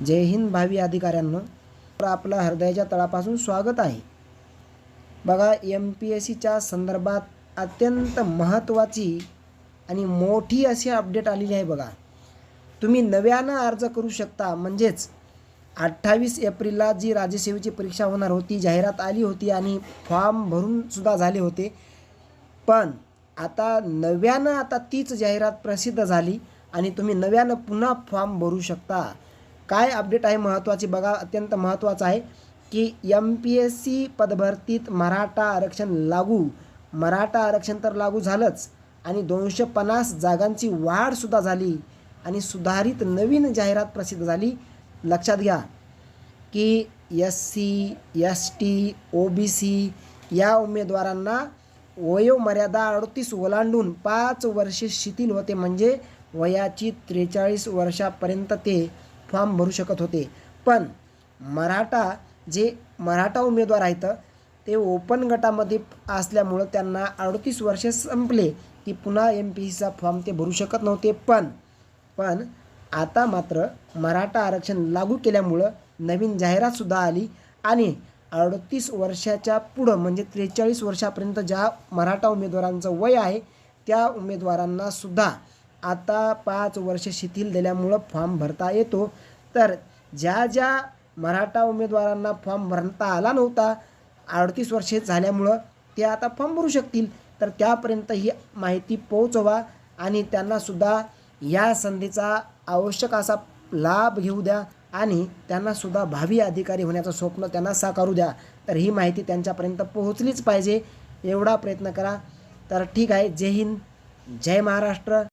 जय हिंद भावी अधिकाऱ्यांना. तर आपलं हृदयाच्या तळापासून स्वागत आहे. बघा एम पी एस सीच्या संदर्भात अत्यंत महत्त्वाची आणि मोठी अशी अपडेट आलेली आहे बघा. तुम्ही नव्यानं अर्ज करू शकता. म्हणजेच अठ्ठावीस एप्रिलला जी राज्यसेवेची परीक्षा होणार होती जाहिरात आली होती आणि फॉर्म भरून सुद्धा झाले होते. पण आता नव्यानं आता तीच जाहिरात प्रसिद्ध झाली आणि तुम्ही नव्यानं पुन्हा फॉर्म भरू शकता. काय अपडेट आहे महत्त्वाची बघा अत्यंत महत्त्वाचं आहे की एम पी एस सी पदभरतीत मराठा आरक्षण लागू. मराठा आरक्षण तर लागू झालंच आणि दोनशे पन्नास जागांची वाढसुद्धा झाली आणि सुधारित नवीन जाहिरात प्रसिद्ध झाली. लक्षात घ्या की S C S T O B C या उमेदवारांना वयोमर्यादा अडतीस ओलांडून पाच वर्षे शिथिल होते. म्हणजे वयाची त्रेचाळीस वर्षापर्यंत ते फॉर्म भरू शकत होते. पण मराठा जे मराठा उमेदवार आहेत ते ओपन गटामध्ये असल्यामुळं त्यांना अडतीस वर्षे संपले. की पुन्हा एम पी सीचा फॉर्म ते भरू शकत नव्हते. पण पण आता मात्र मराठा आरक्षण लागू केल्यामुळं नवीन जाहिरातसुद्धा आली आणि अडतीस वर्षाच्या पुढं म्हणजे त्रेचाळीस वर्षापर्यंत ज्या मराठा उमेदवारांचं वय आहे त्या उमेदवारांनासुद्धा आता पाच वर्ष शिथिल दिल्यामुळं फॉर्म भरता येतो. तर ज्या ज्या मराठा उमेदवारांना फॉर्म भरता आला नव्हता अडतीस वर्षे झाल्यामुळं ते आता फॉर्म भरू शकतील. तर त्यापर्यंत ही माहिती पोहोचवा आणि त्यांनासुद्धा या संधीचा आवश्यक असा लाभ घेऊ द्या आणि त्यांनासुद्धा भावी अधिकारी होण्याचं स्वप्न त्यांना साकारू द्या. तर ही माहिती त्यांच्यापर्यंत पोहोचलीच पाहिजे एवढा प्रयत्न करा. तर ठीक आहे जय हिंद जय महाराष्ट्र.